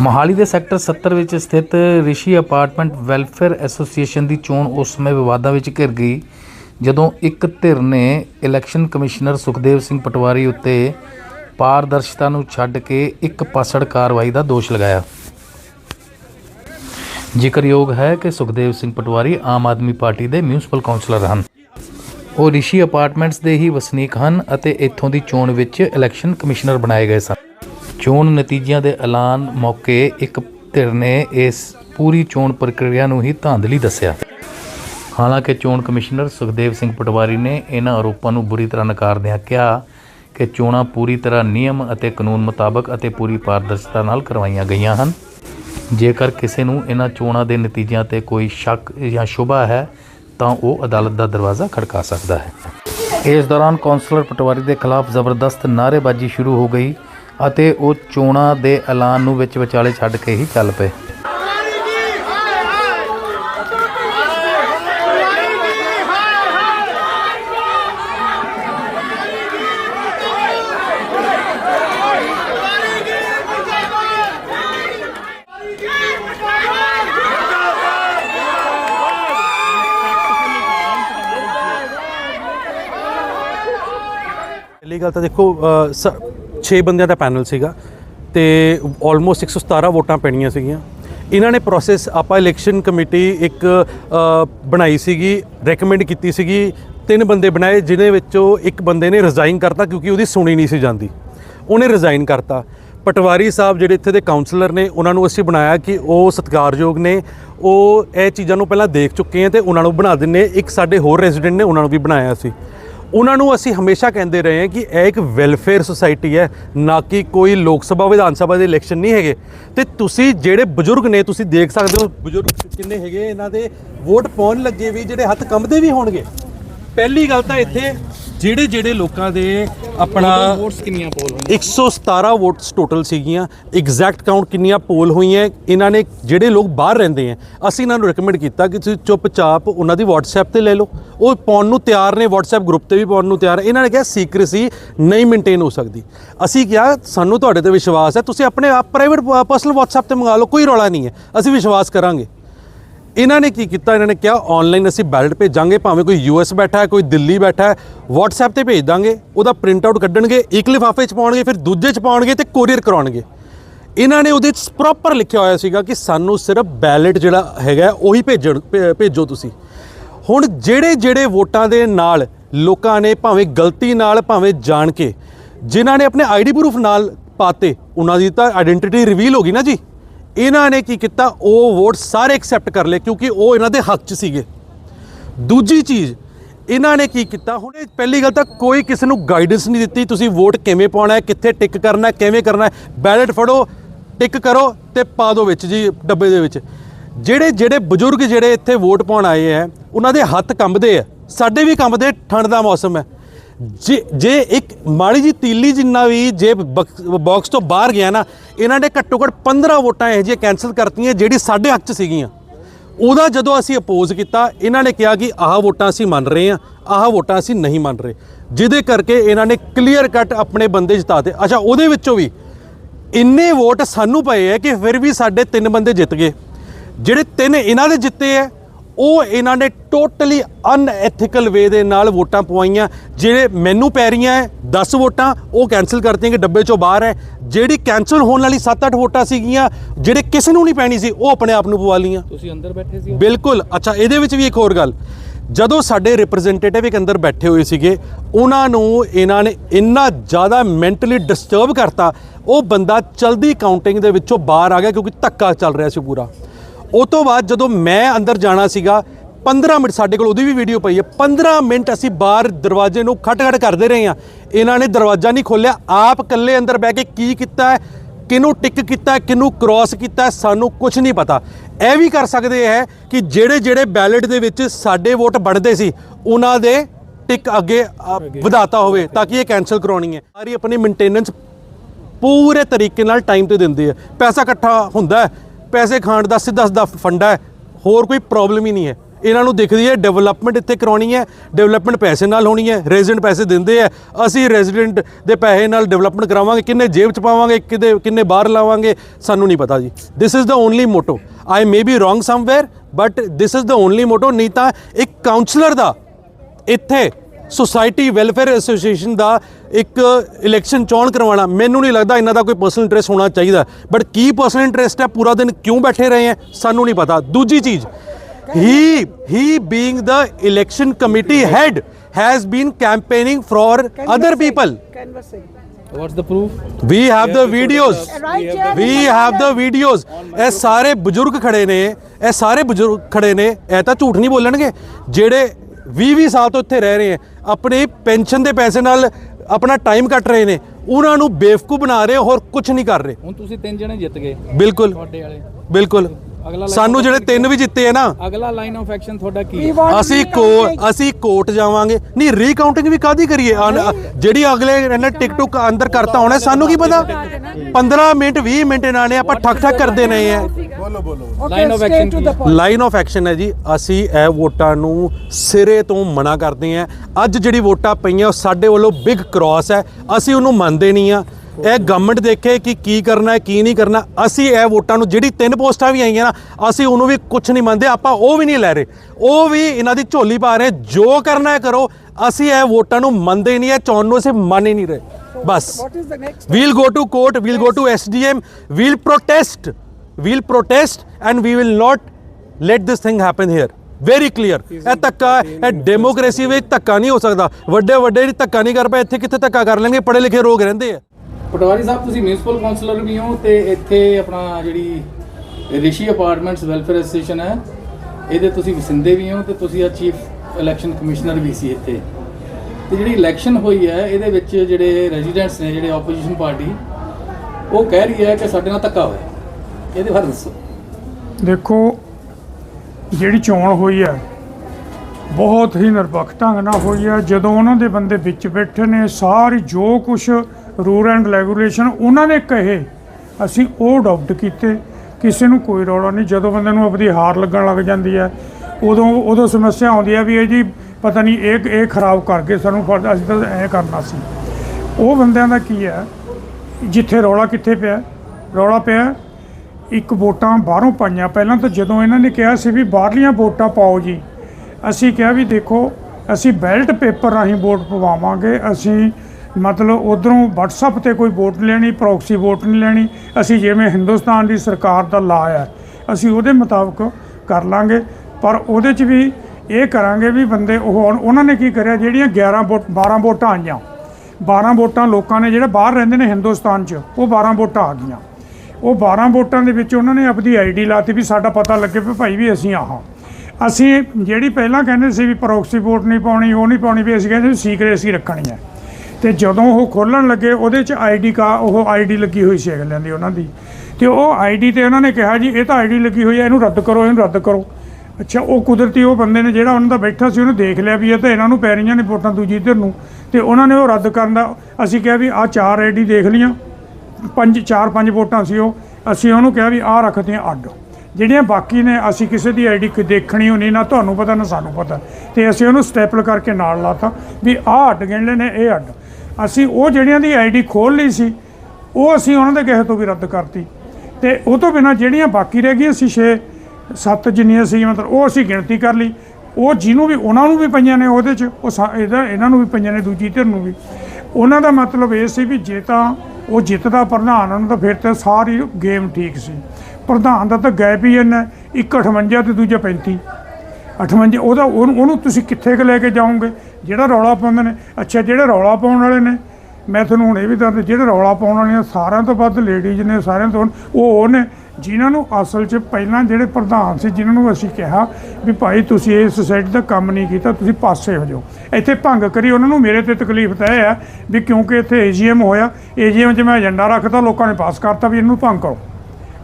ਮੋਹਾਲੀ ਦੇ ਸੈਕਟਰ 70 ਵਿੱਚ ਸਥਿਤ ਰਿਸ਼ੀ ਅਪਾਰਟਮੈਂਟ ਵੈਲਫੇਅਰ ਐਸੋਸੀਏਸ਼ਨ ਦੀ ਚੋਣ ਉਸ ਸਮੇਂ ਵਿਵਾਦਾਂ ਵਿੱਚ ਘਿਰ ਗਈ, ਜਦੋਂ ਇੱਕ ਧਿਰ ਨੇ ਇਲੈਕਸ਼ਨ ਕਮਿਸ਼ਨਰ ਸੁਖਦੇਵ ਸਿੰਘ ਪਟਵਾਰੀ ਉੱਤੇ ਪਾਰਦਰਸ਼ਤਾ ਨੂੰ ਛੱਡ ਕੇ ਇੱਕ ਪਾਸੜ ਕਾਰਵਾਈ ਦਾ ਦੋਸ਼ ਲਗਾਇਆ। ਜ਼ਿਕਰਯੋਗ ਹੈ ਕਿ ਸੁਖਦੇਵ ਸਿੰਘ ਪਟਵਾਰੀ ਆਮ ਆਦਮੀ ਪਾਰਟੀ ਦੇ ਮਿਊਨਿਸਪਲ ਕਾਉਂਸਲਰ ਹਨ। ਉਹ ਰਿਸ਼ੀ ਅਪਾਰਟਮੈਂਟਸ ਦੇ ਹੀ ਵਸਨੀਕ ਹਨ ਅਤੇ ਇੱਥੋਂ ਦੀ ਚੋਣ ਵਿੱਚ ਇਲੈਕਸ਼ਨ ਕਮਿਸ਼ਨਰ ਬਣਾਏ ਗਏ ਸਨ। ਚੋਣ ਨਤੀਜਿਆਂ ਦੇ ਐਲਾਨ ਮੌਕੇ ਇੱਕ ਧਿਰ ਨੇ ਇਸ ਪੂਰੀ ਚੋਣ ਪ੍ਰਕਿਰਿਆ ਨੂੰ ਹੀ ਧਾਂਦਲੀ ਦੱਸਿਆ। ਹਾਲਾਂਕਿ ਚੋਣ ਕਮਿਸ਼ਨਰ ਸੁਖਦੇਵ ਸਿੰਘ ਪਟਵਾਰੀ ਨੇ ਇਹਨਾਂ ਆਰੋਪਾਂ ਨੂੰ ਬੁਰੀ ਤਰ੍ਹਾਂ ਨਕਾਰਦਿਆਂ ਕਿਹਾ ਕਿ ਚੋਣਾਂ ਪੂਰੀ ਤਰ੍ਹਾਂ ਨਿਯਮ ਅਤੇ ਕਾਨੂੰਨ ਮੁਤਾਬਕ ਅਤੇ ਪੂਰੀ ਪਾਰਦਰਸ਼ਤਾ ਨਾਲ ਕਰਵਾਈਆਂ ਗਈਆਂ ਹਨ। ਜੇਕਰ ਕਿਸੇ ਨੂੰ ਇਹਨਾਂ ਚੋਣਾਂ ਦੇ ਨਤੀਜਿਆਂ ਤੇ ਕੋਈ ਸ਼ੱਕ ਜਾਂ ਸ਼ੁਬਾ ਹੈ, ਤਾਂ ਉਹ ਅਦਾਲਤ ਦਾ ਦਰਵਾਜ਼ਾ ਖੜਕਾ ਸਕਦਾ ਹੈ। ਇਸ ਦੌਰਾਨ ਕੌਂਸਲਰ ਪਟਵਾਰੀ ਦੇ ਖਿਲਾਫ ਜ਼ਬਰਦਸਤ ਨਾਅਰੇਬਾਜ਼ੀ ਸ਼ੁਰੂ ਹੋ ਗਈ ਅਤੇ ਉਹ ਚੋਣਾਂ ਦੇ ਐਲਾਨ ਨੂੰ ਵਿੱਚ ਵਿਚਾਲੇ ਛੱਡ ਕੇ ਹੀ ਚੱਲ ਪਏ। ਪਹਿਲੀ ਗੱਲ ਤਾਂ ਦੇਖੋ 6 ਬੰਦਿਆਂ ਦਾ ਪੈਨਲ ਸੀਗਾ ਤੇ ਆਲਮੋਸਟ 117 ਵੋਟਾਂ ਪੈਣੀਆਂ ਸੀਗੀਆਂ। ਇਹਨਾਂ ਨੇ ਪ੍ਰੋਸੈਸ ਆਪਾਂ ਇਲੈਕਸ਼ਨ ਕਮੇਟੀ ਇੱਕ ਬਣਾਈ ਸੀਗੀ ਰეკਮੈਂਡ ਕੀਤੀ ਸੀਗੀ, ਤਿੰਨ ਬੰਦੇ ਬਣਾਏ ਜਿਨ੍ਹਾਂ ਵਿੱਚੋਂ ਇੱਕ ਬੰਦੇ ਨੇ ਰਿਜ਼ਾਈਨ ਕਰਤਾ ਕਿਉਂਕਿ ਉਹਦੀ ਸੁਣੀ ਨਹੀਂ ਸੀ ਜਾਂਦੀ। ਉਹਨੇ ਰਿਜ਼ਾਈਨ ਕਰਤਾ। ਪਟਵਾਰੀ ਸਾਹਿਬ ਜਿਹੜੇ ਇੱਥੇ ਦੇ ਕਾਉਂਸਲਰ ਨੇ, ਉਹਨਾਂ ਨੂੰ ਅਸੀਂ ਬਣਾਇਆ ਕਿ ਉਹ ਸਤਿਕਾਰਯੋਗ ਨੇ। ਉਹ ਇਹ ਚੀਜ਼ਾਂ ਨੂੰ ਪਹਿਲਾਂ ਦੇਖ ਚੁੱਕੇ ਆ ਤੇ ਉਹਨਾਂ ਨੂੰ ਬਣਾ ਦਿੰਨੇ ਇੱਕ ਸਾਡੇ ਹੋਰ ਰੈਜ਼ੀਡੈਂਟ ਨੇ, ਉਹਨਾਂ ਨੂੰ ਵੀ ਬਣਾਇਆ ਸੀ। ਉਹਨਾਂ ਨੂੰ ਅਸੀਂ ਹਮੇਸ਼ਾ ਕਹਿੰਦੇ ਰਹੇ ਹਾਂ ਕਿ ਇਹ ਇੱਕ ਵੈਲਫੇਅਰ ਸੁਸਾਇਟੀ ਹੈ, ਨਾ ਕਿ ਕੋਈ ਲੋਕ ਸਭਾ, ਵਿਧਾਨ ਸਭਾ ਦੇ ਇਲੈਕਸ਼ਨ ਨਹੀਂ ਹੈਗੇ। ਤੇ ਤੁਸੀਂ ਜਿਹੜੇ ਬਜ਼ੁਰਗ ਨੇ, ਤੁਸੀਂ ਦੇਖ ਸਕਦੇ ਹੋ ਬਜ਼ੁਰਗ ਕਿੰਨੇ ਹੈਗੇ ਇਹਨਾਂ ਦੇ ਵੋਟ ਪਾਉਣ ਲੱਗੇ ਵੀ, ਜਿਹੜੇ ਹੱਥ ਕੰਬਦੇ ਵੀ ਹੋਣਗੇ। ਪਹਿਲੀ ਗੱਲ ਤਾਂ ਇੱਥੇ ਜਿਹੜੇ ਜਿਹੜੇ ਲੋਕਾਂ ਦੇ ਆਪਣਾ ਵੋਟਸ ਕਿੰਨੀਆਂ ਪੋਲ ਹੋਈਆਂ? 117 ਵੋਟਸ ਟੋਟਲ ਸੀਗੀਆਂ। ਐਗਜ਼ੈਕਟ ਕਾਊਂਟ ਕਿੰਨੀਆਂ ਪੋਲ ਹੋਈਆਂ ਇਹਨਾਂ ਨੇ ਜਿਹੜੇ ਲੋਕ ਬਾਹਰ ਰਹਿੰਦੇ ਆ ਅਸੀਂ ਇਹਨਾਂ ਨੂੰ ਰეკਮੈਂਡ ਕੀਤਾ ਕਿ ਤੁਸੀਂ ਚੁੱਪਚਾਪ ਉਹਨਾਂ ਦੀ WhatsApp ਤੇ ਲੈ ਲਓ। ਉਹ ਪਾਉਣ ਨੂੰ ਤਿਆਰ ਨੇ WhatsApp ਗਰੁੱਪ ਤੇ ਵੀ ਪਾਉਣ ਨੂੰ ਤਿਆਰ ਇਹਨਾਂ ਨੇ ਕਿਹਾ ਸੀਕ੍ਰੇਸੀ ਨਹੀਂ ਮੇਨਟੇਨ ਹੋ ਸਕਦੀ। ਅਸੀਂ ਕਿਹਾ ਸਾਨੂੰ ਤੁਹਾਡੇ ਤੇ ਵਿਸ਼ਵਾਸ ਹੈ ਤੁਸੀਂ ਆਪਣੇ ਆਪ ਪ੍ਰਾਈਵੇਟ ਪਰਸਨਲ WhatsApp ਤੇ ਮੰਗਾ ਲਓ ਕੋਈ ਰੌਲਾ ਨਹੀਂ ਹੈ ਅਸੀਂ ਵਿਸ਼ਵਾਸ ਕਰਾਂਗੇ। ਇਹਨਾਂ ਨੇ ਕੀ ਕੀਤਾ? ਇਹਨਾਂ ਨੇ ਕਿਹਾ ਆਨਲਾਈਨ ਅਸੀਂ ਬੈਲਟ ਭੇਜਾਂਗੇ, ਭਾਵੇਂ ਕੋਈ ਯੂਐਸ ਬੈਠਾ ਹੈ, ਕੋਈ ਦਿੱਲੀ ਬੈਠਾ ਹੈ, WhatsApp ਤੇ ਭੇਜ ਦਾਂਗੇ, ਉਹਦਾ ਪ੍ਰਿੰਟ ਆਊਟ ਕੱਢਣਗੇ, ਇੱਕ ਲਿਫਾਫੇ ਚ ਪਾਉਣਗੇ, ਫਿਰ ਦੂਜੇ ਚ ਪਾਉਣਗੇ ਤੇ ਕੋਰੀਅਰ ਕਰਾਉਣਗੇ। ਇਹਨਾਂ ਨੇ ਉਹਦੇ ਚ ਪ੍ਰੋਪਰ ਲਿਖਿਆ ਹੋਇਆ ਸੀਗਾ ਕਿ ਸਾਨੂੰ ਸਿਰਫ ਬੈਲਟ ਜਿਹੜਾ ਹੈਗਾ ਉਹੀ ਭੇਜਣ, ਭੇ- ਭੇਜੋ ਤੁਸੀਂ। ਹੁਣ ਜਿਹੜੇ ਜਿਹੜੇ ਵੋਟਾਂ ਦੇ ਨਾਲ ਲੋਕਾਂ ਨੇ ਭਾਵੇਂ ਗਲਤੀ ਨਾਲ, ਭਾਵੇਂ ਜਾਣ ਕੇ, ਜਿਨ੍ਹਾਂ ਨੇ ਆਪਣੇ ਆਈਡੀ ਪ੍ਰੂਫ ਨਾਲ ਪਾਤੇ, ਉਹਨਾਂ ਦੀ ਤਾਂ ਆਇਡੈਂਟੀਟੀ ਰਿਵੀਲ ਹੋ ਗਈ ਨਾ ਜੀ। ਇਹਨਾਂ ਨੇ ਕੀ ਕੀਤਾ? ਉਹ ਵੋਟ ਸਾਰੇ ਐਕਸੈਪਟ ਕਰ ਲਏ ਕਿਉਂਕਿ ਉਹ ਇਹਨਾਂ ਦੇ ਹੱਕ 'ਚ ਸੀਗੇ। ਦੂਜੀ ਚੀਜ਼, ਇਹਨਾਂ ਨੇ ਕੀ ਕੀਤਾ? ਹੁਣ ਇਹ ਪਹਿਲੀ ਗੱਲ ਤਾਂ ਕੋਈ ਕਿਸੇ ਨੂੰ ਗਾਈਡੈਂਸ ਨਹੀਂ ਦਿੱਤੀ, ਤੁਸੀਂ ਵੋਟ ਕਿਵੇਂ ਪਾਉਣਾ ਹੈ, ਕਿੱਥੇ ਟਿਕ ਕਰਨਾ ਹੈ, ਕਿਵੇਂ ਕਰਨਾ ਹੈ। ਬੈਲਟ ਫੜੋ ਟਿਕ ਕਰੋ ਤੇ ਪਾ ਦਿਓ ਵਿੱਚ ਜੀ, ਡੱਬੇ ਦੇ ਵਿੱਚ। ਜਿਹੜੇ ਜਿਹੜੇ ਬਜ਼ੁਰਗ ਜਿਹੜੇ ਇੱਥੇ ਵੋਟ ਪਾਉਣ ਆਏ ਹੈ, ਉਹਨਾਂ ਦੇ ਹੱਥ ਕੰਬਦੇ ਆ ਸਾਡੇ ਵੀ ਕੰਬਦੇ ਠੰਡ ਦਾ ਮੌਸਮ ਹੈ। ਜੇ ਜੇ ਇੱਕ ਮਾੜੀ ਜੀ ਤੀਲੀ ਜਿੰਨਾ ਵੀ ਜੇ ਬਾਕਸ ਤੋਂ ਬਾਹਰ ਗਿਆ ਨਾ, ਇਹਨਾਂ ਨੇ ਘੱਟੋ ਘੱਟ 15 ਵੋਟਾਂ ਇਹ ਜਿਹੀਆਂ ਕੈਨਸਲ ਕਰਤੀਆਂ ਜਿਹੜੀ ਸਾਡੇ ਹੱਕ 'ਚ ਸੀਗੀਆਂ। ਉਹਦਾ ਜਦੋਂ ਅਸੀਂ ਅਪੋਜ਼ ਕੀਤਾ, ਇਹਨਾਂ ਨੇ ਕਿਹਾ ਕਿ ਆਹ ਵੋਟਾਂ ਅਸੀਂ ਮੰਨ ਰਹੇ ਹਾਂ, ਆਹ ਵੋਟਾਂ ਅਸੀਂ ਨਹੀਂ ਮੰਨ ਰਹੇ। ਜਿਹਦੇ ਕਰਕੇ ਇਹਨਾਂ ਨੇ ਕਲੀਅਰ ਕੱਟ ਆਪਣੇ ਬੰਦੇ ਜਿਤਾਤੇ ਅੱਛਾ, ਉਹਦੇ ਵਿੱਚੋਂ ਵੀ ਇੰਨੇ ਵੋਟ ਸਾਨੂੰ ਪਏ ਹੈ ਕਿ ਫਿਰ ਵੀ ਸਾਡੇ ਤਿੰਨ ਬੰਦੇ ਜਿੱਤ ਗਏ। ਜਿਹੜੇ ਤਿੰਨ ਇਹਨਾਂ ਦੇ ਜਿੱਤੇ ਹੈ ਉਹ ਇਹਨਾਂ ਨੇ ਟੋਟਲੀ ਅਨਐਥੀਕਲ ਵੇ ਦੇ ਨਾਲ ਵੋਟਾਂ ਪਵਾਈਆਂ। ਜਿਹੜੇ ਮੈਨੂੰ ਪੈ ਰਹੀਆਂ ਹੈ 10 ਵੋਟਾਂ ਉਹ ਕੈਨਸਲ ਕਰਤੀਆਂ ਕਿ ਡੱਬੇ ਚੋਂ ਬਾਹਰ ਹੈ ਜਿਹੜੀ ਕੈਨਸਲ ਹੋਣ ਵਾਲੀ 7-8 ਵੋਟਾਂ ਸੀਗੀਆਂ ਜਿਹੜੇ ਕਿਸੇ ਨੂੰ ਨਹੀਂ ਪੈਣੀ ਸੀ ਉਹ ਆਪਣੇ ਆਪ ਨੂੰ ਪਵਾ ਲਈਆਂ। ਤੁਸੀਂ ਅੰਦਰ ਬੈਠੇ ਸੀ? ਬਿਲਕੁਲ। ਅੱਛਾ ਇਹਦੇ ਵਿੱਚ ਵੀ ਇੱਕ ਹੋਰ ਗੱਲ। ਜਦੋਂ ਸਾਡੇ ਰਿਪਰੈਜ਼ੈਂਟੇਟਿਵ ਇੱਕ ਅੰਦਰ ਬੈਠੇ ਹੋਏ ਸੀਗੇ ਉਹਨਾਂ ਨੂੰ ਇਹਨਾਂ ਨੇ ਇੰਨਾ ਜ਼ਿਆਦਾ ਮੈਂਟਲੀ ਡਿਸਟਰਬ ਕਰਤਾ ਉਹ ਬੰਦਾ ਚਲਦੀ ਕਾਊਂਟਿੰਗ ਦੇ ਵਿੱਚੋਂ ਬਾਹਰ ਆ ਗਿਆ ਕਿਉਂਕਿ ਧੱਕਾ ਚੱਲ ਰਿਹਾ ਸੀ ਪੂਰਾ। ਉਹ ਤੋਂ ਬਾਅਦ ਜਦੋਂ ਮੈਂ ਅੰਦਰ ਜਾਣਾ ਸੀਗਾ 15 ਮਿੰਟ ਸਾਡੇ ਕੋਲ ਉਹਦੀ ਵੀ ਵੀਡੀਓ ਪਈ ਹੈ 15 ਮਿੰਟ ਅਸੀਂ ਬਾਹਰ ਦਰਵਾਜ਼ੇ ਨੂੰ ਖਟਖਟ ਕਰਦੇ ਰਹੇ ਹਾਂ। ਇਹਨਾਂ ਨੇ ਦਰਵਾਜ਼ਾ ਨਹੀਂ ਖੋਲ੍ਹਿਆ ਆਪ ਇਕੱਲੇ ਅੰਦਰ ਬਹਿ ਕੇ ਕੀ ਕੀਤਾ ਹੈ ਕਿਹਨੂੰ ਟਿਕ ਕੀਤਾ ਹੈ, ਕਿਹਨੂੰ ਕ੍ਰਾਸ ਕੀਤਾ ਸਾਨੂੰ ਕੁਝ ਨਹੀਂ ਪਤਾ। ਇਹ ਵੀ ਕਰ ਸਕਦੇ ਹੈ ਕਿ ਜਿਹੜੇ ਜਿਹੜੇ ਬੈਲਟ ਦੇ ਵਿੱਚ ਸਾਡੇ ਵੋਟ ਬਣਦੇ ਸੀ ਉਹਨਾਂ ਦੇ ਟਿਕ ਅੱਗੇ ਵਧਾਤਾ ਹੋਵੇ ਤਾਂ ਕਿ ਇਹ ਕੈਨਸਲ ਕਰਾਉਣੀ ਹੈ। ਸਾਰੀ ਆਪਣੀ ਮੇਨਟੇਨੈਂਸ ਪੂਰੇ ਤਰੀਕੇ ਨਾਲ ਟਾਈਮ ਤੇ ਦਿੰਦੇ ਆ। ਪੈਸਾ ਇਕੱਠਾ ਹੁੰਦਾ ਹੈ। ਪੈਸੇ ਖਾਣ ਦਾ ਸਿੱਧਾ ਸਿੱਧਾ ਫੰਡਾ ਹੈ, ਹੋਰ ਕੋਈ ਪ੍ਰੋਬਲਮ ਹੀ ਨਹੀਂ ਹੈ। ਇਹਨਾਂ ਨੂੰ ਦਿਖਦੀ ਹੈ ਡਿਵੈਲਪਮੈਂਟ ਇੱਥੇ ਕਰਾਉਣੀ ਹੈ ਡਿਵੈਲਪਮੈਂਟ ਪੈਸੇ ਨਾਲ ਹੋਣੀ ਹੈ ਰੈਜ਼ੀਡੈਂਟ ਪੈਸੇ ਦਿੰਦੇ ਆ ਅਸੀਂ ਰੈਜ਼ੀਡੈਂਟ ਦੇ ਪੈਸੇ ਨਾਲ ਡਿਵੈਲਪਮੈਂਟ ਕਰਾਵਾਂਗੇ, ਕਿੰਨੇ ਜੇਬ ਚ ਪਾਵਾਂਗੇ ਕਿਤੇ ਕਿੰਨੇ ਬਾਹਰ ਲਾਵਾਂਗੇ, ਸਾਨੂੰ ਨਹੀਂ ਪਤਾ ਜੀ। This is the only motto I may be wrong somewhere but this is the only motto ਨਹੀਂ ਤਾਂ ਇੱਕ ਕਾਉਂਸਲਰ ਦਾ ਇੱਥੇ ਸੁਸਾਇਟੀ ਵੈਲਫੇਅਰ ਐਸੋਸੀਏਸ਼ਨ ਦਾ ਇੱਕ ਇਲੈਕਸ਼ਨ ਚੋਣ ਕਰਵਾਉਣਾ ਮੈਨੂੰ ਨਹੀਂ ਲੱਗਦਾ ਇਹਨਾਂ ਦਾ ਕੋਈ ਪਰਸਨਲ ਇੰਟਰਸਟ ਹੋਣਾ ਚਾਹੀਦਾ। ਬਟ ਕੀ ਪਰਸਨਲ ਇੰਟਰਸਟ ਹੈ? ਪੂਰਾ ਦਿਨ ਕਿਉਂ ਬੈਠੇ ਰਹੇ ਹੈ? ਸਾਨੂੰ ਨਹੀਂ ਪਤਾ। ਦੂਜੀ ਚੀਜ਼ ਹੀ ਹੀ being the election committee head has been campaigning for other people what's the proof we have the videos. We have the videos. ਇਹ ਸਾਰੇ ਬਜ਼ੁਰਗ ਖੜੇ ਨੇ ਇਹ ਸਾਰੇ ਬਜ਼ੁਰਗ ਖੜੇ ਨੇ ਇਹ ਤਾਂ ਝੂਠ ਨਹੀਂ ਬੋਲਣਗੇ ਜਿਹੜੇ 20 20 ਸਾਲ ਤੋਂ ਇੱਥੇ ਰਹਿ ਰਹੇ ਹੈ ਆਪਣੀ ਪੈਨਸ਼ਨ ਦੇ ਪੈਸੇ ਨਾਲ ਆਪਣਾ ਟਾਈਮ ਕੱਟ ਰਹੇ ਨੇ। ਉਹਨਾਂ ਨੂੰ ਬੇਵਕੂਫ ਬਣਾ ਰਹੇ ਹੋਰ ਕੁਝ ਨਹੀਂ ਕਰ ਰਹੇ। ਹੁਣ ਤੁਸੀਂ ਤਿੰਨ ਜਣੇ ਜਿੱਤ ਗਏ। ਬਿਲਕੁਲ। ਤੁਹਾਡੇ ਵਾਲੇ। ਬਿਲਕੁਲ। ਅਗਲਾ ਸਾਨੂੰ ਜਿਹੜੇ ਤਿੰਨ ਵੀ ਜਿੱਤੇ ਆ ਨਾ ਅਗਲਾ ਲਾਈਨ ਆਫ ਐਕਸ਼ਨ ਤੁਹਾਡਾ ਕੀ ਹੈ? ਅਸੀਂ ਕੋ ਅਸੀਂ ਕੋਰਟ ਜਾਵਾਂਗੇ। ਨਹੀਂ ਰੀਕਾਊਂਟਿੰਗ ਵੀ ਕਾਦੀ ਕਰੀਏ? ਅਨ- ਜਿਹੜੀ ਅਗਲੇ ਇਹਨੇ ਟਿਕਟੁਕ ਅੰਦਰ ਕਰਤਾ ਹੋਣਾ ਸਾਨੂੰ ਕੀ ਪਤਾ? 15 ਮਿੰਟ 20 ਮਿੰਟ ਇਹਨਾਂ ਨੇ ਆਪਾਂ ਠੱਕ ਠੱਕ ਕਰਦੇ ਰਹੇ ਆ। ਲਾਈਨ ਆਫ ਐਕਸ਼ਨ ਕੀ ਹੈ? ਲਾਈਨ ਆਫ ਐਕਸ਼ਨ ਹੈ ਜੀ ਅਸੀਂ ਇਹ ਵੋਟਾਂ ਨੂੰ ਸਿਰੇ ਤੋਂ ਮਨਾ ਕਰਦੇ ਹਾਂ। ਅੱਜ ਜਿਹੜੀ ਵੋਟਾਂ ਪਈਆਂ ਉਹ ਸਾਡੇ ਵੱਲੋਂ ਬਿਗ ਕ੍ਰਾਸ ਹੈ। ਅਸੀਂ ਉਹਨੂੰ ਮੰਨਦੇ ਨਹੀਂ ਆ ਇਹ ਗਵਰਨਮੈਂਟ ਦੇਖੇ ਕਿ ਕੀ ਕਰਨਾ ਹੈ ਕੀ ਨਹੀਂ ਕਰਨਾ। ਅਸੀਂ ਇਹ ਵੋਟਾਂ ਨੂੰ ਜਿਹੜੀ ਤਿੰਨ ਪੋਸਟਾਂ ਵੀ ਆਈਆਂ ਨਾ ਅਸੀਂ ਉਹਨੂੰ ਵੀ ਕੁਝ ਨਹੀਂ ਮੰਨਦੇ ਆਪਾਂ ਉਹ ਵੀ ਨਹੀਂ ਲੈ ਰਹੇ। ਉਹ ਵੀ ਇਹਨਾਂ ਦੀ ਝੋਲੀ ਪਾ ਰਹੇ ਜੋ ਕਰਨਾ ਹੈ ਕਰੋ। ਅਸੀਂ ਇਹ ਵੋਟਾਂ ਨੂੰ ਮੰਨਦੇ ਨਹੀਂ ਹੈ ਚੌਨ ਨੂੰ ਅਸੀਂ ਮੰਨ ਹੀ ਨਹੀਂ ਰਹੇ। ਬਸ। We'll go to court we'll go to sdm we'll protest we'll protest and we will not let this thing happen here. Very clear ਇਹ ਧੱਕਾ ਇਹ ਡੈਮੋਕ੍ਰੇਸੀ ਵਿੱਚ ਧੱਕਾ ਨਹੀਂ ਹੋ ਸਕਦਾ। ਵੱਡੇ ਵੱਡੇ ਨਹੀਂ ਧੱਕਾ ਨਹੀਂ ਕਰ ਪਏ ਇੱਥੇ ਕਿੱਥੇ ਧੱਕਾ ਕਰ ਲੈਣਗੇ? ਪੜ੍ਹੇ ਲਿਖੇ ਲੋਕ ਰਹਿੰਦੇ ਆ। ਪਟਵਾਰੀ ਸਾਹਿਬ, ਤੁਸੀਂ ਮਿਊਨਿਸਪਲ ਕਾਉਂਸਲਰ ਵੀ ਹੋ ਤੇ ਇੱਥੇ ਆਪਣਾ ਜਿਹੜੀ ਰਿਸ਼ੀ ਅਪਾਰਟਮੈਂਟਸ ਵੈਲਫੇਅਰ ਐਸੋਸੀਏਸ਼ਨ ਹੈ, ਇਹਦੇ ਤੁਸੀਂ ਵਸਿੰਦੇ ਵੀ ਹੋ ਤੇ ਤੁਸੀਂ ਆ ਚੀਫ ਇਲੈਕਸ਼ਨ ਕਮਿਸ਼ਨਰ ਵੀ ਸੀ ਇੱਥੇ। ਤੇ ਜਿਹੜੀ ਇਲੈਕਸ਼ਨ ਹੋਈ ਹੈ, ਇਹਦੇ ਵਿੱਚ ਜਿਹੜੇ ਰੈਜ਼ੀਡੈਂਟਸ ਨੇ, ਜਿਹੜੇ ਆਪੋਜੀਸ਼ਨ ਪਾਰਟੀ ਉਹ ਕਹਿ ਰਹੀ ਹੈ ਕਿ ਸਾਡੇ ਨਾਲ ਧੱਕਾ ਹੋਇਆ। ਇਹਦੇ ਬਾਰੇ ਦੱਸੋ। ਦੇਖੋ, ਜਿਹੜੀ ਚੋਣ ਹੋਈ ਹੈ, ਬਹੁਤ ਹੀ ਨਿਰਪੱਖ ਢੰਗ ਨਾਲ ਹੋਈ ਹੈ। ਜਦੋਂ ਉਹਨਾਂ ਦੇ ਬੰਦੇ ਵਿੱਚ ਬੈਠੇ ਨੇ, ਸਾਰੀ ਜੋ ਕੁਝ ਰੂਲ ਐਂਡ ਰੈਗੂਲੇਸ਼ਨ, ਉਹਨਾਂ ਨੇ ਕਹੇ, ਅਸੀਂ ਉਹ ਅਡਾਪਟ ਕੀਤੇ, ਕਿਸੇ ਨੂੰ ਕੋਈ ਰੌਲਾ ਨਹੀਂ, ਜਦੋਂ ਬੰਦੇ ਨੂੰ ਆਪਣੀ ਹਾਰ ਲੱਗਣ ਲੱਗ ਜਾਂਦੀ ਹੈ, ਉਦੋਂ ਉਦੋਂ ਸਮੱਸਿਆ ਆਉਂਦੀ ਹੈ ਵੀ ਇਹ ਜੀ ਪਤਾ ਨਹੀਂ, ਇਹ ਇਹ ਖਰਾਬ ਕਰ ਗਏ ਸਾਨੂੰ ਫੜ- ਅਸੀਂ ਤਾਂ ਐਂ ਕਰਨਾ ਸੀ। ਉਹ ਬੰਦਿਆਂ ਦਾ ਕੀ ਹੈ, ਜਿੱਥੇ ਰੌਲਾ ਕਿੱਥੇ ਪਿਆ? ਰੌਲਾ ਪਿਆ, ਇੱਕ ਵੋਟਾਂ ਬਾਹਰੋਂ ਪਾਈਆਂ। ਪਹਿਲਾਂ ਤਾਂ ਜਦੋਂ ਇਹਨਾਂ ਨੇ ਕਿਹਾ ਸੀ ਵੀ ਬਾਹਰਲੀਆਂ ਵੋਟਾਂ ਪਾਓ ਜੀ, ਅਸੀਂ ਕਿਹਾ ਵੀ ਦੇਖੋ, ਅਸੀਂ ਬੈਲਟ ਪੇਪਰ ਰਾਹੀਂ ਵੋਟ ਪਵਾਵਾਂਗੇ, ਅਸੀਂ ਮਤਲਬ ਉਧਰੋਂ WhatsApp ਤੇ ਕੋਈ ਵੋਟ ਲੈਣੀ ਪ੍ਰੋਕਸੀ ਵੋਟ ਨਹੀਂ ਲੈਣੀ। ਅਸੀਂ ਜਿਵੇਂ ਹਿੰਦੁਸਤਾਨ ਦੀ ਸਰਕਾਰ ਦਾ ਲਾ ਹੈ ਅਸੀਂ ਉਹਦੇ ਮੁਤਾਬਕ ਕਰ ਲਾਂਗੇ। ਪਰ ਉਹਦੇ 'ਚ ਵੀ ਇਹ ਕਰਾਂਗੇ ਵੀ ਬੰਦੇ ਉਹ ਉਹਨਾਂ ਨੇ ਕੀ ਕਰਿਆ, ਜਿਹੜੀਆਂ 11 ਵੋਟ 12 ਵੋਟਾਂ ਆਈਆਂ 12 ਵੋਟਾਂ ਲੋਕਾਂ ਨੇ ਜਿਹੜੇ ਬਾਹਰ ਰਹਿੰਦੇ ਨੇ ਹਿੰਦੁਸਤਾਨ 'ਚ, ਉਹ 12 ਵੋਟਾਂ ਆ ਗਈਆਂ। ਉਹ 12 ਵੋਟਾਂ ਦੇ ਵਿੱਚ ਉਹਨਾਂ ਨੇ ਆਪਣੀ ਆਈਡੀ ਲਾਤੀ ਵੀ ਸਾਡਾ ਪਤਾ ਲੱਗੇ ਵੀ ਭਾਈ ਵੀ ਅਸੀਂ ਆਹਾਂ। ਅਸੀਂ ਜਿਹੜੀ ਪਹਿਲਾਂ ਕਹਿੰਦੇ ਸੀ ਵੀ ਪ੍ਰੋਕਸੀ ਵੋਟ ਨਹੀਂ ਪਾਉਣੀ, ਉਹ ਨਹੀਂ ਪਾਉਣੀ, ਵੀ ਅਸੀਂ ਕਹਿੰਦੇ ਸੀਕ੍ਰੇਸੀ ਰੱਖਣੀ ਹੈ। ਤੇ ਜਦੋਂ ਉਹ ਖੋਲਣ ਲੱਗੇ, ਉਹਦੇ 'ਚ ਆਈਡੀ ਕਾ, ਉਹ ਆਈਡੀ ਲੱਗੀ ਹੋਈ ਸੀ ਅਗਲਿਆਂ ਦੀ, ਉਹਨਾਂ ਦੀ। ਤੇ ਉਹ ਆਈਡੀ ਤੇ ਉਹਨਾਂ ਨੇ ਕਿਹਾ ਜੀ, ਇਹ ਤਾਂ ਆਈਡੀ ਲੱਗੀ ਹੋਈ ਹੈ, ਇਹਨੂੰ ਰੱਦ ਕਰੋ, ਇਹਨੂੰ ਰੱਦ ਕਰੋ। ਅੱਛਾ, ਉਹ ਕੁਦਰਤੀ ਉਹ ਬੰਦੇ ਨੇ ਜਿਹੜਾ ਉਹਨਾਂ ਦਾ ਬੈਠਾ ਸੀ, ਉਹਨੇ ਦੇਖ ਲਿਆ ਵੀ ਇਹ ਤਾਂ ਇਹਨਾਂ ਨੂੰ ਪੈ ਰਹੀਆਂ ਨੇ ਵੋਟਾਂ ਦੂਜੀ ਧਿਰ ਨੂੰ। ਤੇ ਉਹਨਾਂ ਨੇ ਉਹ ਰੱਦ ਕਰਨ ਦਾ, ਅਸੀਂ ਕਿਹਾ ਵੀ ਆਹ ਚਾਰ ਆਈਡੀ ਦੇਖ ਲਈਆਂ। ਪੰਜ, ਚਾਰ, ਪੰਜ ਵੋਟਾਂ ਸੀ ਉਹ। ਅਸੀਂ ਉਹਨੂੰ ਕਿਹਾ ਵੀ ਆਹ ਰੱਖਦੇ ਆ ਅੱਡ। ਜਿਹੜੀਆਂ ਬਾਕੀ ਨੇ, ਅਸੀਂ ਕਿਸੇ ਦੀ ਆਈਡੀ ਦੇਖਣੀ ਹੋਣੀ, ਨਾ ਤੁਹਾਨੂੰ ਪਤਾ, ਨਾ ਸਾਨੂੰ ਪਤਾ। ਤੇ ਅਸੀਂ ਉਹਨੂੰ ਸਟੈਪਲ ਕਰਕੇ ਨਾਲ ਲਾਤਾ ਵੀ ਆਹ ਅੱਡ ਗਿਣਲੇ ਨੇ ਇਹ ਅੱਡ। ਅਸੀਂ ਉਹ ਜਿਹੜਿਆਂ ਦੀ ਆਈਡੀ ਖੋਲ ਲਈ ਸੀ ਉਹ ਅਸੀਂ ਉਹਨਾਂ ਦੇ ਕਿਸੇ ਤੋਂ ਵੀ ਰੱਦ ਕਰਤੀ। ਤੇ ਉਹ ਤੋਂ ਬਿਨਾ ਜਿਹੜੀਆਂ ਬਾਕੀ ਰਹਿ ਗਈਆਂ ਸੀ 6 7 ਜਿੰਨੀਆਂ ਸੀ ਮਤਲਬ ਉਹ ਅਸੀਂ ਗਿਣਤੀ ਕਰ ਲਈ। ਉਹ ਜਿਹਨੂੰ ਵੀ ਉਹਨਾਂ ਨੂੰ ਵੀ ਪਈਆਂ ਨੇ ਉਹਦੇ 'ਚ ਉਹ ਸਾ- ਇਹਦਾ ਇਹਨਾਂ ਨੂੰ ਵੀ ਪਈਆਂ ਨੇ ਦੂਜੀ ਧਿਰ ਨੂੰ ਵੀ। ਉਹਨਾਂ ਦਾ ਮਤਲਬ ਇਹ ਸੀ ਵੀ ਜੇ ਤਾਂ ਉਹ ਜਿੱਤਦਾ ਪ੍ਰਧਾਨ ਉਹਨਾਂ ਤਾਂ ਫਿਰ ਤਾਂ ਸਾਰੀ ਗੇਮ ਠੀਕ ਸੀ। ਪ੍ਰਧਾਨ ਦਾ ਤਾਂ ਗੈਪ ਹੀ ਇੰਨਾ ਹੈ, ਇੱਕ 58 ਤੇ ਦੂਜਾ 35 58 ਉਹਦਾ ਉਹਨੂੰ ਉਹਨੂੰ ਤੁਸੀਂ ਕਿੱਥੇ ਕੁ ਲੈ ਕੇ ਜਾਓਗੇ? ਜਿਹੜਾ ਰੌਲਾ ਪਾਉਂਦੇ ਨੇ, ਅੱਛਾ, ਜਿਹੜੇ ਰੌਲਾ ਪਾਉਣ ਵਾਲੇ ਨੇ, ਮੈਂ ਤੁਹਾਨੂੰ ਹੁਣ ਇਹ ਵੀ ਦੱਸਦਾ ਜਿਹੜੇ ਰੌਲਾ ਪਾਉਣ ਵਾਲੀਆਂ ਸਾਰਿਆਂ ਤੋਂ ਵੱਧ ਲੇਡੀਜ਼ ਨੇ, ਸਾਰਿਆਂ ਤੋਂ ਉਹ ਉਹ ਨੇ, ਜਿਨ੍ਹਾਂ ਨੂੰ ਅਸਲ 'ਚ ਪਹਿਲਾਂ ਜਿਹੜੇ ਪ੍ਰਧਾਨ ਸੀ, ਜਿਨ੍ਹਾਂ ਨੂੰ ਅਸੀਂ ਕਿਹਾ ਵੀ ਭਾਈ ਤੁਸੀਂ ਇਹ ਸੁਸਾਇਟੀ ਦਾ ਕੰਮ ਨਹੀਂ ਕੀਤਾ, ਤੁਸੀਂ ਪਾਸੇ ਹੋ ਜਾਓ। ਇੱਥੇ ਭੰਗ ਕਰੀ ਉਹਨਾਂ ਨੂੰ, ਮੇਰੇ ਤੇ ਤਕਲੀਫ ਤਾਂ ਇਹ ਹੈ ਵੀ ਕਿਉਂਕਿ ਇੱਥੇ ਏਜੀਐਮ ਹੋਇਆ ਏਜੀਐਮ 'ਚ ਮੈਂ ਏਜੰਡਾ ਰੱਖਤਾ, ਲੋਕਾਂ ਨੇ ਪਾਸ ਕਰਤਾ ਵੀ ਇਹਨੂੰ ਭੰਗ ਕਰੋ।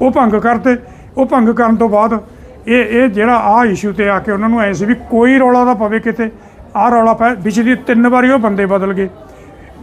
ਉਹ ਭੰਗ ਕਰਤੇ ਉਹ ਭੰਗ ਕਰਨ ਤੋਂ ਬਾਅਦ ਇਹ ਇਹ ਜਿਹੜਾ ਆ ਇਸ਼ੂ ਤੇ ਆ ਕੇ ਉਹਨਾਂ ਨੂੰ ਐ ਸੀ ਵੀ ਕੋਈ ਰੌਲਾ ਦਾ ਪਵੇ ਕਿਤੇ ਆਹ ਰੌਲਾ ਪੈ ਪਿਛਲੀ ਤਿੰਨ ਵਾਰੀ ਉਹ ਬੰਦੇ ਬਦਲ ਗਏ।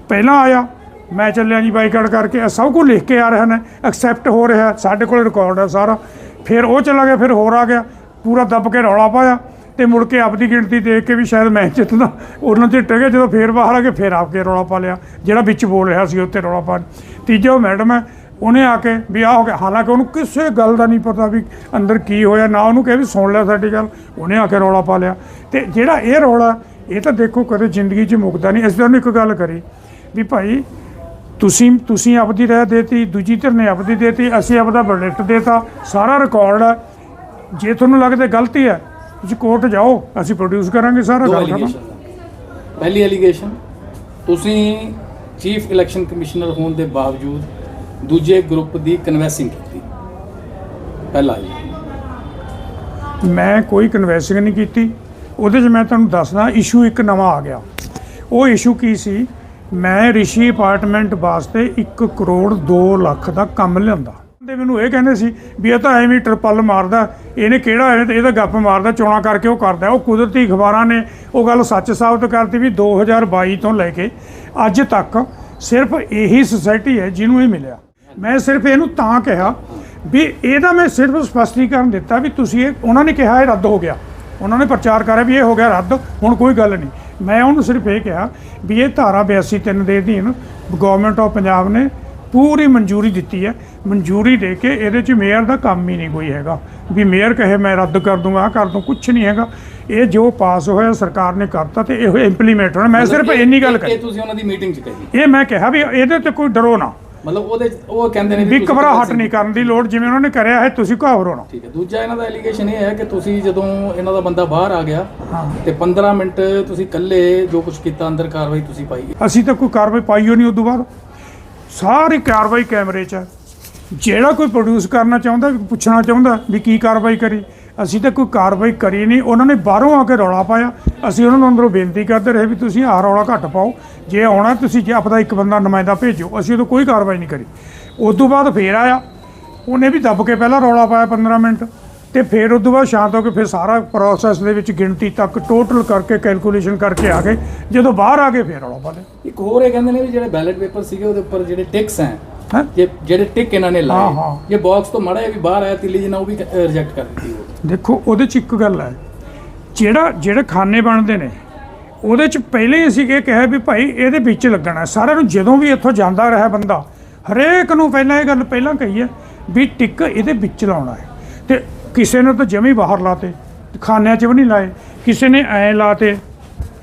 ਪਹਿਲਾਂ ਆਇਆ, ਮੈਂ ਚੱਲਿਆ ਜੀ ਬਾਈਕਾਟ ਕਰਕੇ, ਇਹ ਸਭ ਕੁਝ ਲਿਖ ਕੇ ਆ ਰਿਹਾ ਨੇ ਐਕਸੈਪਟ ਹੋ ਰਿਹਾ, ਸਾਡੇ ਕੋਲ ਰਿਕਾਰਡ ਹੈ ਸਾਰਾ। ਫਿਰ ਉਹ ਚਲਾ ਗਿਆ, ਫਿਰ ਹੋਰ ਆ ਗਿਆ, ਪੂਰਾ ਦੱਬ ਕੇ ਰੌਲਾ ਪਾਇਆ ਤੇ ਮੁੜ ਕੇ ਆਪਦੀ ਗਿਣਤੀ ਦੇਖ ਕੇ ਵੀ ਸ਼ਾਇਦ ਮੈਂ ਜਿੱਤਦਾ। ਉਹਨਾਂ ਤੇ ਟਿਕੇ ਜਦੋਂ ਫੇਰ ਬਾਹਰ ਆ ਕੇ ਫੇਰ ਆਪ ਕੇ ਰੌਲਾ ਪਾ ਲਿਆ, ਜਿਹੜਾ ਵਿੱਚ ਬੋਲ ਰਿਹਾ ਸੀ ਉੱਤੇ ਰੌਲਾ ਪਾ ਤੀਜਾ ਉਹ ਮੈਡਮ ਹੈ, ਉਹਨੇ ਆ ਕੇ ਵੀ ਆ ਹੋ ਗਿਆ, ਹਾਲਾਂਕਿ ਉਹਨੂੰ ਕਿਸੇ ਗੱਲ ਦਾ ਨਹੀਂ ਪਤਾ ਵੀ ਅੰਦਰ ਕੀ ਹੋਇਆ, ਨਾ ਉਹਨੂੰ ਕਹੇ ਵੀ ਸੁਣ ਲੈ ਸਾਡੀ ਗੱਲ, ਉਹਨੇ ਆ ਕੇ ਰੌਲਾ ਪਾ ਲਿਆ। ਤੇ ਜਿਹੜਾ ਇਹ ਰੌਲਾ ਇਹ ਤਾਂ ਦੇਖੋ ਕਦੇ ਜ਼ਿੰਦਗੀ 'ਚ ਮੁੱਕਦਾ ਨਹੀਂ। ਅਸੀਂ ਤੁਹਾਨੂੰ ਇੱਕ ਗੱਲ ਕਰੀ ਵੀ ਭਾਈ ਤੁਸੀਂ ਤੁਸੀਂ ਆਪਦੀ ਰਾਏ ਦੇਤੀ ਦੂਜੀ ਧਿਰ ਨੇ ਆਪਦੀ ਦੇਤੀ ਅਸੀਂ ਆਪਦਾ ਵਰਡਿਕਟ ਦੇਤਾ ਸਾਰਾ ਰਿਕਾਰਡ ਹੈ। ਜੇ ਤੁਹਾਨੂੰ ਲੱਗਦਾ ਗਲਤੀ ਹੈ ਤੁਸੀਂ ਕੋਰਟ ਜਾਓ ਅਸੀਂ ਪ੍ਰੋਡਿਊਸ ਕਰਾਂਗੇ ਸਾਰਾ ਦੋ ਗੱਲ ਪਹਿਲੀ ਐਲੀਗੇਸ਼ਨ ਤੁਸੀਂ ਚੀਫ ਇਲੈਕਸ਼ਨ ਕਮਿਸ਼ਨਰ ਹੋਣ ਦੇ ਬਾਵਜੂਦ ਦੂਜੇ ਗਰੁੱਪ ਦੀ ਕਨਵੈਸਿੰਗ ਕੀਤੀ। ਪਹਿਲਾ ਜੀ। ਮੈਂ ਕੋਈ ਕਨਵੈਸਿੰਗ ਨਹੀਂ ਕੀਤੀ। ਉਹਦੇ 'ਚ ਮੈਂ ਤੁਹਾਨੂੰ ਦੱਸਦਾ ਇਸ਼ੂ ਇੱਕ ਨਵਾਂ ਆ ਗਿਆ। ਉਹ ਇਸ਼ੂ ਕੀ ਸੀ? ਮੈਂ ਰਿਸ਼ੀ ਅਪਾਰਟਮੈਂਟ ਵਾਸਤੇ 1 ਕਰੋੜ 2 ਲੱਖ ਦਾ ਕੰਮ ਲਿਆਂਦਾ। ਤੇ ਮੈਨੂੰ ਇਹ ਕਹਿੰਦੇ ਸੀ ਵੀ ਇਹ ਤਾਂ ਐਵੇਂ ਟਰਪਲ ਮਾਰਦਾ, ਇਹਨੇ ਕਿਹੜਾ ਹੈ ਤੇ ਇਹਦਾ ਗੱਪ ਮਾਰਦਾ, ਚੋਣਾ ਕਰਕੇ ਉਹ ਕਰਦਾ। ਉਹ ਕੁਦਰਤੀ ਅਖਬਾਰਾਂ ਨੇ ਉਹ ਗੱਲ ਸੱਚ ਸਾਬਤ ਕਰਤੀ ਵੀ 2022 ਤੋਂ ਲੈ ਕੇ ਅੱਜ ਤੱਕ ਸਿਰਫ ਇਹੀ ਸੁਸਾਇਟੀ ਹੈ ਜਿਹਨੂੰ ਇਹ ਮਿਲਿਆ। ਮੈਂ ਸਿਰਫ ਇਹਨੂੰ ਤਾਂ ਕਿਹਾ ਵੀ ਇਹਦਾ ਮੈਂ ਸਿਰਫ ਸਪਸ਼ਟੀਕਰਨ ਦਿੱਤਾ ਵੀ ਤੁਸੀਂ ਇਹ ਉਹਨਾਂ ਨੇ ਕਿਹਾ ਇਹ ਰੱਦ ਹੋ ਗਿਆ। ਉਹਨਾਂ ਨੇ ਪ੍ਰਚਾਰ ਕਰਿਆ ਵੀ ਇਹ ਹੋ ਗਿਆ ਰੱਦ ਹੁਣ ਕੋਈ ਗੱਲ ਨਹੀਂ। ਮੈਂ ਉਹਨੂੰ ਸਿਰਫ ਇਹ ਕਿਹਾ ਵੀ ਇਹ ਧਾਰਾ 82 ਤਿੰਨ ਦੇ ਅਧੀਨ ਗਵਰਨਮੈਂਟ ਆਫ ਪੰਜਾਬ ਨੇ ਪੂਰੀ ਮਨਜ਼ੂਰੀ ਦਿੱਤੀ ਹੈ। ਮਨਜ਼ੂਰੀ ਦੇ ਕੇ ਇਹਦੇ 'ਚ ਮੇਅਰ ਦਾ ਕੰਮ ਹੀ ਨਹੀਂ ਕੋਈ ਹੈਗਾ। ਵੀ ਮੇਅਰ ਕਹੇ ਮੈਂ ਰੱਦ ਕਰ ਦੂੰਗਾ ਆਹ ਕਰ ਦੂੰ। ਕੁਝ ਨਹੀਂ ਹੈਗਾ। ਇਹ ਜੋ ਪਾਸ ਹੋਇਆ ਸਰਕਾਰ ਨੇ ਕਰਤਾ ਤੇ ਇਹ ਇੰਪਲੀਮੈਂਟ ਹੋਣਾ। ਮੈਂ ਸਿਰਫ ਇੰਨੀ ਗੱਲ ਕਹੀ ਤੁਸੀਂ ਉਹਨਾਂ ਦੀ ਮੀਟਿੰਗ 'ਚ ਕਹੀ। ਇਹ ਮੈਂ ਕਿਹਾ ਵੀ ਇਹਦੇ ਤੇ ਕੋਈ ਡਰੋ ਨਾ। ਮਤਲਬ ਉਹਦੇ ਉਹ ਕਹਿੰਦੇ ਨੇ ਵੀ ਤੁਸੀਂ ਘਬਰਾਹਟ ਨਹੀਂ ਕਰਨ ਦੀ ਲੋੜ ਜਿਵੇਂ ਉਹਨਾਂ ਨੇ ਕਰਿਆ ਹੈ ਤੁਸੀਂ ਘਾਬਰੋ ਨਾ। ਠੀਕ ਹੈ। ਦੂਜਾ ਇਹਨਾਂ ਦਾ ਐਲੀਗੇਸ਼ਨ ਇਹ ਹੈ ਕਿ ਤੁਸੀਂ ਜਦੋਂ ਇਹਨਾਂ ਦਾ ਬੰਦਾ ਬਾਹਰ ਆ ਗਿਆ। ਤੇ 15 ਮਿੰਟ ਤੁਸੀਂ ਇਕੱਲੇ ਜੋ ਕੁਝ ਕੀਤਾ ਅੰਦਰ ਕਾਰਵਾਈ ਤੁਸੀਂ ਪਾਈ ਅਸੀਂ ਤਾਂ ਕੋਈ ਕਾਰਵਾਈ ਪਾਈ ਹੋ ਨਹੀਂ ਉਦੋਂ ਬਾਅਦ। ਸਾਰੀ ਕਾਰਵਾਈ ਕੈਮਰੇ 'ਚ ਹੈ। ਜਿਹੜਾ ਕੋਈ ਪ੍ਰੋਡਿਊਸ ਕਰਨਾ ਚਾਹੁੰਦਾ ਵੀ ਪੁੱਛਣਾ ਚਾਹੁੰਦਾ ਵੀ ਕੀ ਕਾਰਵਾਈ ਕਰੀ। ਅਸੀਂ ਤਾਂ ਕੋਈ ਕਾਰਵਾਈ ਕਰੀ ਨਹੀਂ। ਉਹਨਾਂ ਨੇ ਬਾਹਰੋਂ ਆ ਕੇ ਰੌਲਾ ਪਾਇਆ। ਅਸੀਂ ਉਹਨਾਂ ਨੂੰ ਅੰਦਰੋਂ ਬੇਨਤੀ ਕਰਦੇ ਰਹੇ ਵੀ ਤੁਸੀਂ ਆਹ ਰੌਲਾ ਘੱਟ ਪਾਓ। ਜੇ ਆਉਣਾ, ਤੁਸੀਂ ਜੇ ਆਪਦਾ ਇੱਕ ਬੰਦਾ ਨੁਮਾਇੰਦਾ ਭੇਜੋ। ਅਸੀਂ ਉਦੋਂ ਕੋਈ ਕਾਰਵਾਈ ਨਹੀਂ ਕਰੀ। ਉਸ ਤੋਂ ਬਾਅਦ ਫੇਰ ਆਇਆ। ਉਹਨੇ ਵੀ ਦੱਬ ਕੇ ਪਹਿਲਾਂ ਰੌਲਾ ਪਾਇਆ 15 ਮਿੰਟ। ਤੇ ਫਿਰ ਉਸ ਤੋਂ ਬਾਅਦ ਸ਼ਾਂਤ ਹੋ ਕੇ ਫਿਰ ਸਾਰਾ ਪ੍ਰੋਸੈਸ ਦੇ ਵਿੱਚ ਗਿਣਤੀ ਤੱਕ ਟੋਟਲ ਕਰਕੇ ਕੈਲਕੂਲੇਸ਼ਨ ਕਰਕੇ ਆ ਗਏ। ਜਦੋਂ ਬਾਹਰ ਆ ਗਏ, ਫਿਰ ਰੌਲਾ ਪਾ ਲਿਆ। ਇੱਕ ਹੋਰ ਇਹ ਕਹਿੰਦੇ ਨੇ ਵੀ ਜਿਹੜੇ ਬੈਲਟ ਪੇਪਰ ਸੀਗੇ, ਉਹਦੇ ਉੱਪਰ ਜਿਹੜੇ ਟਿਕਸ ਹੈ ਹੈਂ? ਜੇ ਜਿਹੜੇ ਟਿਕ ਇਹਨਾਂ ਨੇ ਹਾਂ, ਲਾਏ ਹਾਂ। ਜੇ ਬਾਕਸ ਤੋਂ ਮੜਾ ਵੀ ਬਾਹਰ ਆਇਆ ਤਿੱਲੀ ਜਿਹਾ ਉਹ ਵੀ ਰਿਜੈਕਟ ਕਰ ਦਿੱਤੀ ਉਹ ਦੇਖੋ ਉਹਦੇ ਚ ਇੱਕ ਗੱਲ ਹੈ ਜਿਹੜਾ ਜਿਹੜੇ ਖਾਨੇ ਬਣਦੇ ਨੇ ਉਹਦੇ ਚ ਪਹਿਲੇ ਹੀ ਅਸੀਂ ਇਹ ਕਿਹਾ ਵੀ ਭਾਈ ਇਹਦੇ ਵਿੱਚ ਲੱਗਣਾ ਹੈ। ਸਾਰਿਆਂ ਨੂੰ ਜਦੋਂ ਵੀ ਇੱਥੋਂ ਜਾਂਦਾ ਰਿਹਾ ਬੰਦਾ ਹਰੇਕ ਨੂੰ ਪਹਿਲਾਂ ਇਹ ਗੱਲ ਪਹਿਲਾਂ ਕਹੀ ਹੈ ਵੀ ਟਿੱਕ ਇਹਦੇ ਵਿੱਚ ਲਾਉਣਾ ਹੈ ਤੇ ਕਿਸੇ ਨੇ ਤਾਂ ਜਮੀ ਬਾਹਰ ਲਾਤੇ ਖਾਨਿਆਂ 'ਚ ਵੀ ਨਹੀਂ ਲਾਏ ਕਿਸੇ ਨੇ ਐ ਲਾਤੇ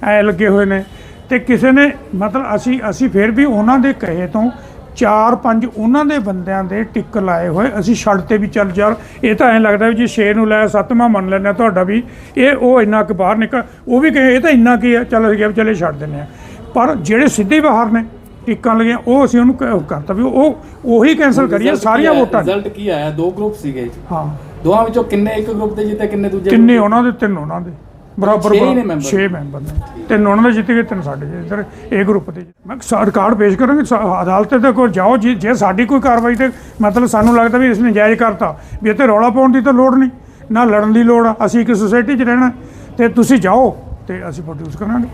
ਐ ਲੱਗੇ ਹੋਏ ਨੇ ਤੇ ਕਿਸੇ ਨੇ ਮਤਲਬ ਅਸੀਂ ਅਸੀਂ ਫਿਰ ਵੀ ਉਹਨਾਂ ਦੇ ਕਹੇ ਤੋਂ ਚਾਰ ਪੰਜ ਉਹਨਾਂ ਦੇ ਬੰਦਿਆਂ ਦੇ ਟਿੱਕ ਲਾਏ ਹੋਏ। ਅਸੀਂ ਛੱਡ ਤੇ ਵੀ ਚੱਲ ਯਾਰ ਇਹ ਤਾਂ ਐਂ ਲੱਗਦਾ ਵੀ ਜੇ 6 ਨੂੰ ਲਾਇਆ ਸੱਤਵਾਂ ਮੰਨ ਹਾਂ ਤੁਹਾਡਾ ਵੀ। ਇਹ ਉਹ ਇੰਨਾ ਕੁ ਬਾਹਰ ਨਿਕਲ ਉਹ ਵੀ ਕਹੇ ਇਹ ਤਾਂ ਇੰਨਾ ਕੀ ਹੈ ਚੱਲ ਅਸੀਂ ਕਿਹਾ ਚੱਲੇ ਛੱਡ ਦਿੰਦੇ ਆ। ਪਰ ਜਿਹੜੇ ਸਿੱਧੇ ਬਾਹਰ ਨੇ ਟਿੱਕਾਂ ਲੱਗੀਆਂ ਉਹ ਅਸੀਂ ਉਹਨੂੰ ਕਰਤਾ ਵੀ ਉਹ ਉਹੀ ਕੈਨਸਲ ਕਰੀਏ ਸਾਰੀਆਂ ਵੋਟਾਂ। ਰਿਜ਼ਲਟ ਕੀ ਆਇਆ? ਦੋ ਗਰੁੱਪ ਸੀਗੇ। ਹਾਂ। ਦੋਹਾਂ ਵਿੱਚੋਂ ਕਿੰਨੇ ਇੱਕ ਗਰੁੱਪ ਦੇ ਜਿੱਤੇ ਕਿੰਨੇ ਦੂਜੇ ਕਿੰਨੇ ਉਹਨਾਂ ਦੇ ਤਿੰਨ ਉਹਨਾਂ ਦੇ। ਬਰਾਬਰ ਛੇ ਹੀ ਨੇ ਮੈਂਬਰ। 6 ਮੈਂਬਰ ਨੇ। ਤਿੰਨ ਉਹਨਾਂ ਦੇ ਜਿੱਤ ਗਏ ਤਿੰਨ ਸਾਡੇ ਜਿੱਤ ਗਏ। ਇਹ ਗਰੁੱਪ ਦੇ ਮੈਂ ਰਿਕਾਰਡ ਪੇਸ਼ ਕਰਾਂਗੇ ਅਦਾਲਤ ਤੇ ਕੋਲ ਜਾਓ ਜੇ ਜੇ ਸਾਡੀ ਕੋਈ ਕਾਰਵਾਈ ਤੇ ਮਤਲਬ ਸਾਨੂੰ ਲੱਗਦਾ ਵੀ ਇਸ ਨੇ ਜਾਇਜ਼ ਕਰਤਾ ਵੀ ਇੱਥੇ ਰੌਲਾ ਪਾਉਣ ਦੀ ਤਾਂ ਲੋੜ ਨਹੀਂ ਨਾ ਲੜਨ ਦੀ ਲੋੜ ਅਸੀਂ ਇੱਕ ਸੁਸਾਇਟੀ 'ਚ ਰਹਿਣਾ ਤੇ ਤੁਸੀਂ ਜਾਓ ਤੇ ਅਸੀਂ ਪ੍ਰੋਡਿਊਸ ਕਰਾਂਗੇ।